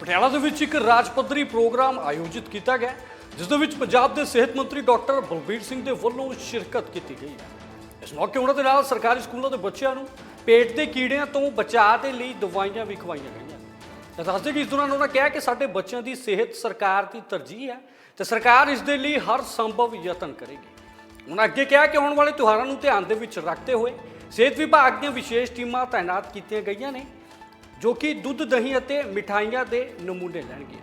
ਪਟਿਆਲਾ ਦੇ ਵਿੱਚ ਇੱਕ ਰਾਜ ਪੱਧਰੀ ਪ੍ਰੋਗਰਾਮ ਆਯੋਜਿਤ ਕੀਤਾ ਗਿਆ, ਜਿਸ ਦੇ ਵਿੱਚ ਪੰਜਾਬ ਦੇ ਸਿਹਤ ਮੰਤਰੀ ਡਾਕਟਰ ਬਲਬੀਰ ਸਿੰਘ ਦੇ ਵੱਲੋਂ ਸ਼ਿਰਕਤ ਕੀਤੀ ਗਈ ਹੈ। ਇਸ ਮੌਕੇ ਉਹਨਾਂ ਦੇ ਨਾਲ ਸਰਕਾਰੀ ਸਕੂਲਾਂ ਦੇ ਬੱਚਿਆਂ ਨੂੰ ਪੇਟ ਦੇ ਕੀੜਿਆਂ ਤੋਂ ਬਚਾਅ ਦੇ ਲਈ ਦਵਾਈਆਂ ਵੀ ਖਵਾਈਆਂ ਗਈਆਂ। ਤਾਂ ਦੱਸਦੇ ਕਿ ਇਸ ਦੌਰਾਨ ਉਹਨਾਂ ਕਿਹਾ ਕਿ ਸਾਡੇ ਬੱਚਿਆਂ ਦੀ ਸਿਹਤ ਸਰਕਾਰ ਦੀ ਤਰਜੀਹ ਹੈ ਤੇ ਸਰਕਾਰ ਇਸ ਦੇ ਲਈ ਹਰ ਸੰਭਵ ਯਤਨ ਕਰੇਗੀ। ਉਹਨਾਂ ਅੱਗੇ ਕਿਹਾ ਕਿ ਆਉਣ ਵਾਲੇ ਤਿਉਹਾਰਾਂ ਨੂੰ ਧਿਆਨ ਦੇ ਵਿੱਚ ਰੱਖਦੇ ਹੋਏ ਸਿਹਤ ਵਿਭਾਗ ਦੀਆਂ ਵਿਸ਼ੇਸ਼ ਟੀਮਾਂ ਤਾਇਨਾਤ ਕੀਤੀਆਂ ਗਈਆਂ ਨੇ ਜੋ ਕਿ ਦੁੱਧ, ਦਹੀਂ ਅਤੇ ਮਿਠਾਈਆਂ ਦੇ ਨਮੂਨੇ ਲੈਣਗੇ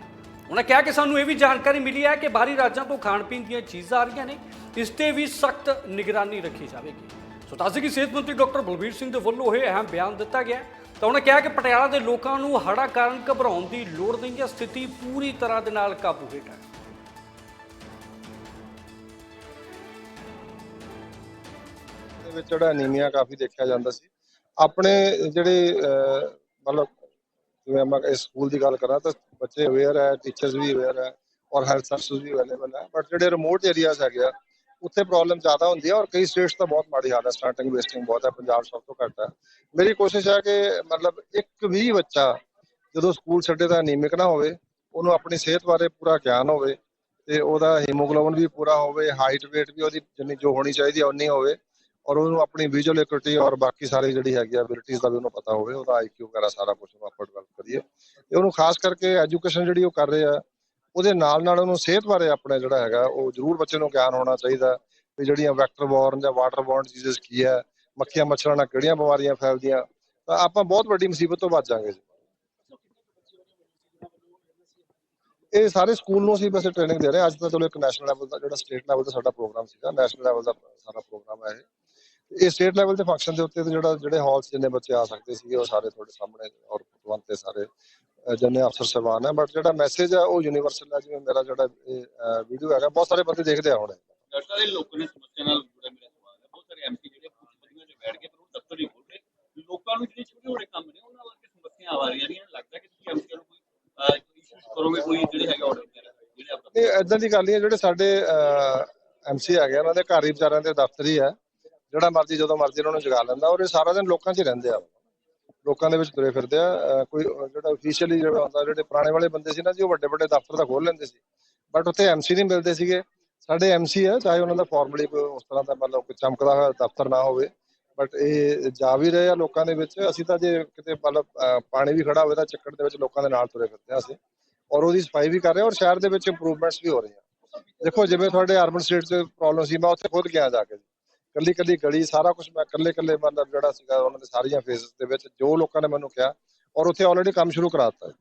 ਉਹਨਾਂ ਕਿਹਾ ਕਿ ਸਾਨੂੰ ਇਹ ਵੀ ਜਾਣਕਾਰੀ ਮਿਲੀ ਹੈ ਕਿ ਬਾਹਰੀ ਰਾਜਾਂ ਤੋਂ ਖਾਣ ਪੀਣ ਦੀਆਂ ਚੀਜ਼ਾਂ ਆ ਰਹੀਆਂ ਨੇ, ਇਸ ਤੇ ਵੀ ਸਖਤ ਨਿਗਰਾਨੀ ਰੱਖੀ ਜਾਵੇਗੀ। ਸੋ ਦੱਸਦੇ ਕਿ ਸਿਹਤ ਮੰਤਰੀ ਡਾਕਟਰ ਬਲਬੀਰ ਸਿੰਘ ਦੇ ਵੱਲੋਂ ਇਹ ਅਹਿਮ ਬਿਆਨ ਦਿੱਤਾ ਗਿਆ ਤਾਂ ਉਹਨਾਂ ਕਿਹਾ ਕਿ ਪਟਿਆਲਾ ਦੇ ਲੋਕਾਂ ਨੂੰ ਹੜ੍ਹਾਂ ਕਾਰਨ ਘਬਰਾਉਣ ਦੀ ਲੋੜ ਨਹੀਂ ਹੈ, ਸਥਿਤੀ ਪੂਰੀ ਤਰ੍ਹਾਂ ਦੇ ਨਾਲ ਕਾਬੂ ਹੇਠ ਹੈ। ਦੇ ਵਿੱਚ ਜਿਹੜਾ ਅਨੀਮੀਆ ਕਾਫੀ ਦੇਖਿਆ ਜਾਂਦਾ ਸੀ। ਆਪਣੇ ਜਿਹੜੇ ਮਤਲਬ ਜਿਵੇਂ ਮੈਂ ਇਸ ਸਕੂਲ ਦੀ ਗੱਲ ਕਰਾਂ ਤਾਂ ਬੱਚੇ ਅਵੇਅਰ ਹੈ ਟੀਚਰਸ ਵੀ ਅਵੇਅਰ ਹੈ ਔਰ ਹੈਲਥ ਸਰਵਿਸ ਵੀ ਅਵੇਲੇਬਲ ਹੈ। ਬਟ ਜਿਹੜੇ ਰਿਮੋਟ ਏਰੀਆਜ਼ ਹੈਗੇ ਆ, ਉੱਥੇ ਪ੍ਰੋਬਲਮ ਜ਼ਿਆਦਾ ਹੁੰਦੀ ਹੈ ਔਰ ਕਈ ਸਟੇਟਸ ਤਾਂ ਬਹੁਤ ਮਾੜੀ ਹਾਲਤ ਹੈ ਸਟਾਰਟਿੰਗ ਵੇਸਟਿੰਗ ਬਹੁਤ ਹੈ, ਪੰਜਾਬ ਸਭ ਤੋਂ ਘੱਟ ਹੈ। ਮੇਰੀ ਕੋਸ਼ਿਸ਼ ਹੈ ਕਿ ਮਤਲਬ ਇੱਕ ਵੀ ਬੱਚਾ ਜਦੋਂ ਸਕੂਲ ਛੱਡੇ ਤਾਂ ਅਨੀਮਿਕ ਨਾ ਹੋਵੇ, ਉਹਨੂੰ ਆਪਣੀ ਸਿਹਤ ਬਾਰੇ ਪੂਰਾ ਗਿਆਨ ਹੋਵੇ ਤੇ ਉਹਦਾ ਹੀਮੋਗਲੋਬਿਨ ਵੀ ਪੂਰਾ ਹੋਵੇ ਹਾਈਟ weight ਵੀ ਉਹਦੀ ਜਿੰਨੀ ਜੋ ਹੋਣੀ ਚਾਹੀਦੀ ਹੈ ਉਨੀ ਹੋਵੇ। ਔਰ ਉਹਨੂੰ ਆਪਣੀ ਵਿਜ਼ੂਅਲ ਐਕਟੀਵਿਟੀ ਔਰ ਬਾਕੀ ਸਾਰੇ ਜਿਹੜੀ ਹੈਗੀ ਐਬਿਲਿਟੀਜ਼ ਦਾ ਵੀ ਉਹਨੂੰ ਪਤਾ ਹੋਵੇ, ਉਹਦਾ ਆਈਕਿਊ ਵਗੈਰਾ ਸਾਰਾ ਕੁਝ ਉਹਨੂੰ ਆਪਾਂ ਡਿਵੈਲਪ ਕਰੀਏ। ਤੇ ਉਹਨੂੰ ਖਾਸ ਕਰਕੇ ਐਜੂਕੇਸ਼ਨ ਜਿਹੜੀ ਉਹ ਕਰ ਰਹੇ, ਉਹਦੇ ਨਾਲ ਨਾਲ ਉਹਨੂੰ ਸਿਹਤ ਬਾਰੇ ਆਪਣੇ ਜਿਹੜਾ ਹੈਗਾ, ਉਹ ਜ਼ਰੂਰ ਬੱਚੇ ਨੂੰ ਗਿਆਨ ਹੋਣਾ ਚਾਹੀਦਾ ਵੀ ਜਿਹੜੀਆਂ ਵੈਕਟਰ ਬੋਰਨ ਜਾਂ ਵਾਟਰ ਬੋਰਨ ਡਿਜ਼ੀਜ਼ ਕੀ ਹੈ, ਮੱਖੀਆਂ ਮੱਛਰਾਂ ਨਾਲ ਕਿਹੜੀਆਂ ਬਿਮਾਰੀਆਂ ਫੈਲਦੀਆਂ, ਤਾਂ ਆਪਾਂ ਬਹੁਤ ਵੱਡੀ ਮੁਸੀਬਤ ਤੋਂ ਬਚ ਜਾਾਂਗੇ ਇਹ ਸਾਰੇ ਸਕੂਲ ਨੂੰ ਅਸੀਂ ਬਸ ਟ੍ਰੇਨਿੰਗ ਦੇ ਰਹੇ ਅੱਜ ਤਾਂ ਚਲੋ ਇੱਕ ਨੈਸ਼ਨਲ ਲੈਵਲ ਦਾ ਜਿਹੜਾ ਸਟੇਟ ਲੈਵਲ ਦਾ ਸਾਡਾ ਪ੍ਰੋਗਰਾਮ ਸੀਗਾ ਨੈਸ਼ਨਲ ਲੈਵਲ ਦਾ ਸਾਰਾ ਪ੍ਰੋਗਰਾਮ ਹੈ ਇਹ। ਇਹ ਸਟੇਟ ਲੈਵਲ ਦੇ ਫੰਕਸ਼ਨ ਦੇ ਉੱਤੇ ਤੇ ਜਿਹੜਾ ਜਿਹੜੇ ਹਾਲਸ ਜਿੰਨੇ ਬੱਚੇ ਆ ਸਕਦੇ ਸੀਗੇ ਉਹ ਸਾਰੇ ਤੁਹਾਡੇ ਸਾਹਮਣੇ ਔਰ ਪਤਵੰਤ ਤੇ ਸਾਰੇ ਜਿੰਨੇ ਅਫਸਰ ਸਾਹਿਬਾਨ ਹੈ ਬਟ ਜਿਹੜਾ ਮੈਸੇਜ ਹੈ ਉਹ ਯੂਨੀਵਰਸਲ ਹੈ ਜਿਵੇਂ ਮੇਰਾ ਜਿਹੜਾ ਇਹ ਵੀਡੀਓ ਹੈਗਾ ਬਹੁਤ ਸਾਰੇ ਬੰਦੇ ਦੇਖਦੇ ਆ ਹੁਣ। ਇਹ। ਡਾਕਟਰ ਸਾਰੇ ਲੋਕਾਂ ਨੇ ਸਮੱਸਿਆ ਨਾਲ ਜੁੜਿਆ ਮੇਰਾ ਸਵਾਲ ਹੈ ਬਹੁਤ ਸਾਰੇ ਐਮਪੀ ਜਿਹੜੇ ਪਦੀਆਂ 'ਚ ਬੈਠ ਕੇ ਪਰ ਉਹ ਦਫ਼ਤਰ ਹੀ ਰਹੇ ਲੋਕਾਂ ਨੂੰ ਜਿਹੜੇ ਛੋਟੇ ਛੋਟੇ ਕੰਮ ਨੇ ਉਹਨਾਂ ਵਾਸਤੇ ਸਮੱਸਿਆ ਆ ਰਹੀਆਂ ਨੇ। ਲੱਗਦਾ ਕਿ ਤੁਸੀਂ ਐਮਪੀ ਨੂੰ ਕੋਈ ਇਸ਼ੂਸ ਕਰੋਗੇ ਕੋਈ ਜਿਹੜੇ ਹੈਗੇ ਆਰਡਰ ਜਿਹੜੇ ਆਪਾਂ ਨਹੀਂ ਇਦਾਂ ਦੀ ਗੱਲ ਨਹੀਂ ਹੈ। ਜਿਹੜੇ ਸਾਡੇ ਐਮਸੀ ਆ, ਉਹਨਾਂ ਦੇ ਘਰ ਹੀ ਵਿਚਾਰਿਆਂ ਦੇ ਦਫ਼ਤਰ ਹੀ ਹੈ ਜਿਹੜਾ ਮਰਜ਼ੀ ਜਦੋਂ ਮਰਜ਼ੀ ਉਹਨਾਂ ਨੂੰ ਜਗਾ ਲੈਂਦਾ ਔਰ ਇਹ ਸਾਰਾ ਦਿਨ ਲੋਕਾਂ 'ਚ ਹੀ ਰਹਿੰਦੇ ਆ। ਲੋਕਾਂ ਦੇ ਵਿੱਚ ਤੁਰੇ ਫਿਰਦੇ ਆ। ਕੋਈ ਜਿਹੜਾ ਅਫੀਸ਼ੀਅਲੀ ਜਿਹੜਾ ਹੁੰਦਾ, ਜਿਹੜੇ ਪੁਰਾਣੇ ਵਾਲੇ ਬੰਦੇ ਸੀ ਨਾ ਜੀ, ਉਹ ਵੱਡੇ ਵੱਡੇ ਦਫ਼ਤਰ ਤਾਂ ਖੋਲ ਲੈਂਦੇ ਸੀ। ਬਟ ਉੱਥੇ ਐਮਸੀ ਨਹੀਂ ਮਿਲਦੇ ਸੀਗੇ। ਸਾਡੇ ਐਮਸੀ ਆ, ਚਾਹੇ ਉਹਨਾਂ ਦਾ ਫਾਰਮਲੀ ਉਸ ਤਰ੍ਹਾਂ ਦਾ ਮਤਲਬ ਕੋਈ ਚਮਕਦਾ ਹੋਇਆ ਦਫ਼ਤਰ ਨਾ ਹੋਵੇ। ਬਟ ਇਹ ਜਾ ਵੀ ਰਹੇ ਆ ਲੋਕਾਂ ਦੇ ਵਿੱਚ। ਅਸੀਂ ਤਾਂ ਜੇ ਕਿਤੇ ਮਤਲਬ ਪਾਣੀ ਵੀ ਖੜਾ ਹੋਵੇ ਤਾਂ ਚੱਕਰ ਦੇ ਵਿੱਚ ਲੋਕਾਂ ਦੇ ਨਾਲ ਤੁਰੇ ਫਿਰਦੇ ਆ ਅਸੀਂ। ਔਰ ਉਹਦੀ ਸਫ਼ਾਈ ਵੀ ਕਰ ਰਹੇ ਹਾਂ ਔਰ ਸ਼ਹਿਰ ਦੇ ਵਿੱਚ ਇੰਪਰੂਵਮੈਂਟਸ ਵੀ ਹੋ ਰਹੀਆਂ। ਦੇਖੋ, ਜਿਵੇਂ ਤੁਹਾਡੇ ਅਰਬਨ ਸਟੇਟ 'ਚ ਪ੍ਰੋਬਲਮ ਸੀ, ਮੈਂ ਉੱਥੇ ਖੁਦ ਗਿਆ ਜਾ ਕੇ। ਕੱਲੀ ਕੱਲੀ ਗਲੀ, ਸਾਰਾ ਕੁਝ ਮੈਂ ਕੱਲੇ ਕੱਲੇ ਮਤਲਬ ਜਿਹੜਾ ਸੀਗਾ ਉਹਨਾਂ ਦੇ ਸਾਰੀਆਂ ਫੇਜ਼ਸ ਦੇ ਵਿੱਚ ਜੋ ਲੋਕਾਂ ਨੇ ਮੈਨੂੰ ਕਿਹਾ ਔਰ ਉੱਥੇ ਆਲਰੇਡੀ ਕੰਮ ਸ਼ੁਰੂ ਕਰਾ ਦਿੱਤਾ।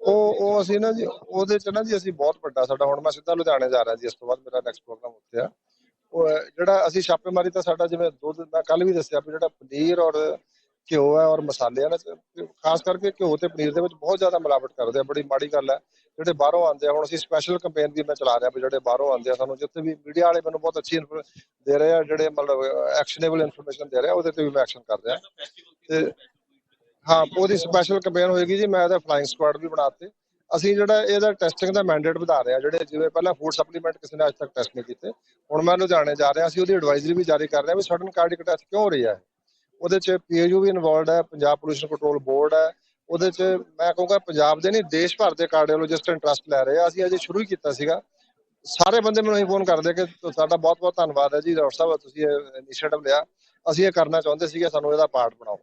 ਉਹ ਉਹ ਅਸੀਂ ਨਾ ਜੀ, ਉਹਦੇ ਚ ਨਾ ਜੀ ਅਸੀਂ ਬਹੁਤ ਵੱਡਾ ਸਾਡਾ, ਹੁਣ ਮੈਂ ਸਿੱਧਾ ਲੁਧਿਆਣੇ ਜਾ ਰਿਹਾ ਜੀ, ਇਸ ਤੋਂ ਬਾਅਦ ਮੇਰਾ ਨੈਕਸਟ ਪ੍ਰੋਗਰਾਮ ਉੱਥੇ ਆ। ਉਹ, ਜਿਹੜਾ ਅਸੀਂ ਛਾਪੇਮਾਰੀ ਤਾਂ ਸਾਡਾ ਜਿਵੇਂ ਦੁੱਧ ਮੈਂ ਕੱਲ ਵੀ ਦੱਸਿਆ ਵੀ ਜਿਹੜਾ ਪਨੀਰ ਔਰ ਘਿਓ ਹੈ ਔਰ ਮਸਾਲੇ ਆ ਨਾ ਖਾਸ ਕਰਕੇ ਘਿਓ ਤੇ ਪਨੀਰ ਦੇ ਵਿੱਚ ਬਹੁਤ ਜ਼ਿਆਦਾ ਮਿਲਾਵਟ ਕਰਦੇ ਆ, ਬੜੀ ਮਾੜੀ ਗੱਲ ਹੈ। ਜਿਹੜੇ ਬਾਹਰੋਂ ਆਉਂਦੇ ਆ, ਹੁਣ ਅਸੀਂ ਸਪੈਸ਼ਲ ਕੈਂਪੇਨ ਵੀ ਮੈਂ ਚਲਾ ਰਿਹਾ ਵੀ ਜਿਹੜੇ ਬਾਹਰੋਂ ਆਉਂਦੇ ਆ ਸਾਨੂੰ, ਜਿੱਥੇ ਵੀ ਮੀਡੀਆ ਵਾਲੇ ਮੈਨੂੰ ਬਹੁਤ ਅੱਛੀ ਦੇ ਰਹੇ ਆ, ਜਿਹੜੇ ਮਤਲਬ ਐਕਸ਼ਨੇਬਲ ਇਨਫੋਰਮੇਸ਼ਨ ਦੇ ਰਹੇ ਆ, ਉਹਦੇ ਤੇ ਵੀ ਮੈਂ ਐਕਸ਼ਨ ਕਰ ਰਿਹਾ। ਤੇ ਹਾਂ, ਉਹਦੀ ਸਪੈਸ਼ਲ ਕੈਂਪੇਨ ਹੋਏਗੀ ਜੀ, ਮੈਂ ਇਹਦਾ ਫਲਾਈਂਗ ਸਕੁਆਡ ਵੀ ਬਣਾਤੇ। ਅਸੀਂ ਜਿਹੜਾ ਇਹਦਾ ਟੈਸਟਿੰਗ ਦਾ ਮੈਂਡੇਟ ਵਧਾ ਰਹੇ ਆ, ਜਿਹੜੇ ਜਿਵੇਂ ਪਹਿਲਾਂ ਫੂਡ ਸਪਲੀਮੈਂਟ ਕਿਸੇ ਨੇ ਅੱਜ ਤੱਕ ਟੈਸਟ ਨਹੀਂ ਕੀਤੇ, ਹੁਣ ਮੈਂ ਲੁਧਿਆਣੇ ਜਾ ਰਿਹਾ ਸੀ ਉਹਦੀ ਐਡਵਾਈਜ਼ਰੀ ਵੀ ਜਾਰੀ ਕਰ ਰਿਹਾ ਵੀ ਸਡਨ ਕਾਰਡਿਕ ਟੈਸਟ ਕਿਉਂ ਹੋ ਰਹੀ ਹੈ? ਉਹਦੇ ਚ ਪੀਏਯੂ ਵੀ ਇਨਵੋਲਡ ਹੈ, ਪੰਜਾਬ ਪੋਲੂਸ਼ਨ ਕੰਟਰੋਲ ਬੋਰਡ ਹੈ, ਉਹਦੇ ਚ ਮੈਂ ਕਹੂੰਗਾ ਪੰਜਾਬ ਦੇ ਨਹੀਂ, ਦੇਸ਼ ਭਰ ਦੇ ਕਾਰਡੀਓਲੋਜਿਸਟ ਇੰਟਰਸਟ ਲੈ ਰਹੇ ਆ। ਅਸੀਂ ਅਜੇ ਸ਼ੁਰੂ ਹੀ ਕੀਤਾ ਸੀਗਾ। ਸਾਰੇ ਬੰਦੇ ਮੈਨੂੰ ਹੀ ਫੋਨ ਕਰਦੇ ਕਿ ਤੁਹਾਡਾ ਬਹੁਤ ਬਹੁਤ ਧੰਨਵਾਦ ਹੈ ਜੀ, ਡਾਕਟਰ ਸਾਹਿਬ, ਤੁਸੀਂ ਇਹ ਇਨੀਸ਼ੀਏਟਿਵ ਲਿਆ। ਅਸੀਂ ਇਹ ਕਰਨਾ ਚਾਹੁੰਦੇ ਸੀਗੇ, ਸਾਨੂੰ ਇਹਦਾ ਪਾਰਟ ਬਣਾਓ।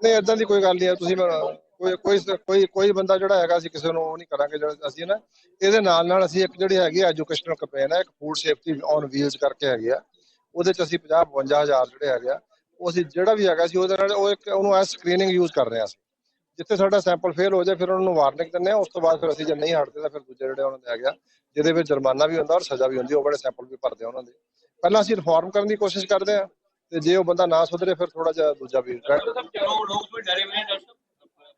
ਨਹੀਂ ਇਦਾਂ ਦੀ ਕੋਈ ਗੱਲ ਨਹੀਂ ਹੈ, ਤੁਸੀਂ ਕੋਈ ਕੋਈ ਕੋਈ ਕੋਈ ਬੰਦਾ ਜਿਹੜਾ ਹੈਗਾ, ਅਸੀਂ ਕਿਸੇ ਨੂੰ ਉਹ ਨਹੀਂ ਕਰਾਂਗੇ, ਜਿਹੜਾ ਅਸੀਂ ਨਾ, ਇਹਦੇ ਨਾਲ ਨਾਲ ਅਸੀਂ ਇੱਕ ਜਿਹੜੀ ਹੈਗੀ ਐਜੂਕੇਸ਼ਨਲ ਕੈਂਪੇਨ ਹੈ, ਇੱਕ ਫੂਡ ਸੇਫਟੀ ਔਨ ਵੀਲਸ ਕਰਕੇ ਹੈਗੀ ਆ। ਉਹਦੇ ਚ ਅਸੀਂ 50 52000 ਜਿਹੜੇ ਹੈਗੇ ਆ ਉਹ ਅਸੀਂ ਜਿਹੜਾ ਵੀ ਹੈਗਾ ਸੀ ਉਹਦੇ ਨਾਲ ਉਹ ਇੱਕ ਉਹਨੂੰ ਐਸ ਸਕਰੀਨਿੰਗ ਯੂਜ਼ ਕਰ ਰਹੇ ਅਸੀਂ। ਜਿੱਥੇ ਸਾਡਾ ਸੈਂਪਲ ਫੇਲ ਹੋ ਜਾਏ ਫਿਰ ਉਹਨਾਂ ਨੂੰ ਵਾਰਨਿੰਗ ਦਿੰਦੇ ਆ ਉਸ ਤੋਂ ਬਾਅਦ ਫਿਰ ਅਸੀਂ ਜੇ ਨਹੀਂ ਹਟਦੇ ਤਾਂ ਫਿਰ ਦੂਜੇ ਜਿਹੜੇ ਉਹਨਾਂ ਦੇ ਹੈਗੇ ਆ ਜਿਹਦੇ ਵਿੱਚ ਜੁਰਮਾਨਾ ਵੀ ਹੁੰਦਾ ਔਰ ਸਜ਼ਾ ਵੀ ਹੁੰਦੀ ਉਹ ਬੜੇ ਸੈਂਪਲ ਵੀ ਭਰਦੇ ਆ ਉਹਨਾਂ ਦੇ। ਪਹਿਲਾਂ ਅਸੀਂ ਰਿਫਾਰਮ ਕਰਨ ਦੀ ਕੋਸ਼ਿਸ਼ ਕਰਦੇ ਆ ਤੇ ਜੇ ਉਹ ਬੰਦਾ ਨਾ ਸੁਧਰੇ ਫਿਰ ਥੋੜਾ ਜਿਹਾ ਦੂਜਾ ਵੀ ਲੋਕ ਕੋਈ ਡਰੇ ਹੋਏ ਨੇ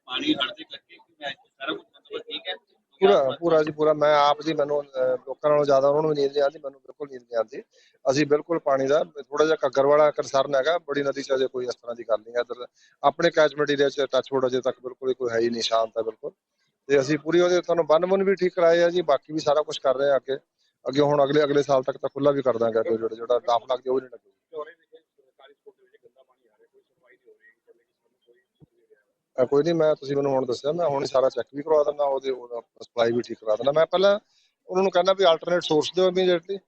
ਪਾਣੀ ਹੜਦੇ ਕਰਕੇ ਕਿ ਮੈਂ ਸਾਰਾ ਕੁਝ ਠੀਕ ਹੈ ਪੂਰਾ ਪੂਰਾ ਜੀ ਪੂਰਾ। ਮੈਂ ਆਪ ਜੀ ਮੈਨੂੰ ਲੋਕਾਂ ਨਾਲੋਂ ਜ਼ਿਆਦਾ ਉਹਨਾਂ ਨੂੰ ਵੀ ਨੀਂਦ ਨਹੀਂ ਆਉਂਦੀ ਮੈਨੂੰ ਬਿਲਕੁਲ ਨੀਂਦ ਨਹੀਂ ਆਉਂਦੀ। ਅਸੀਂ ਬਿਲਕੁਲ ਪਾਣੀ ਦਾ ਥੋੜਾ ਜਿਹਾ ਘੱਗਰ ਵਾਲਾ ਕੰਸਰਨ ਹੈਗਾ, ਬੜੀ ਨਦੀ ਚ ਅਜੇ ਕੋਈ ਇਸ ਤਰ੍ਹਾਂ ਦੀ ਗੱਲ ਨਹੀਂ ਇਧਰ ਆਪਣੇ ਕੈਚਮੈਂਟ ਏਰੀਆ ਚ ਟੱਚ ਹੋੜਾ ਜੇ ਤੱਕ ਬਿਲਕੁਲ ਕੋਈ ਹੈ ਹੀ ਨਹੀਂ, ਸ਼ਾਂਤ ਹੈ ਬਿਲਕੁਲ। ਤੇ ਅਸੀਂ ਪੂਰੀ ਉਹਦੇ, ਤੁਹਾਨੂੰ ਬੰਨ-ਬੁੰਨ ਵੀ ਠੀਕ ਕਰਾਏ ਆ ਜੀ, ਬਾਕੀ ਵੀ ਸਾਰਾ ਕੁਝ ਕਰ ਰਹੇ ਆ ਅੱਗੇ। ਅੱਗੇ ਹੁਣ ਅਗਲੇ ਅਗਲੇ ਸਾਲ ਤੱਕ ਤਾਂ ਖੁੱਲਾ ਵੀ ਕਰ ਦਾਂਗੇ ਅੱਗੇ ਜਿਹੜਾ ਜਿਹੜਾ ਡਾਫ ਲੱਗ ਜਾਊ ਉਹ ਨਹੀਂ ਲੱਗੂ ਕੋਈ ਨਹੀਂ, ਮੈਂ ਤੁਸੀਂ ਮੈਨੂੰ ਹੁਣ ਦੱਸਿਆ, ਮੈਂ ਹੁਣ ਸਾਰਾ ਚੈੱਕ ਵੀ ਕਰਵਾ ਦਿੰਦਾ, ਉਹਦੇ ਸਪਲਾਈ ਵੀ ਠੀਕ ਕਰਾ ਦਿੰਦਾ। ਮੈਂ ਪਹਿਲਾਂ ਉਹਨਾਂ ਨੂੰ ਕਹਿੰਦਾ ਵੀ ਅਲਟਰਨੇਟ ਸੋਰਸ ਦਿਓ ਇਮੀਡੀਏਟਲੀ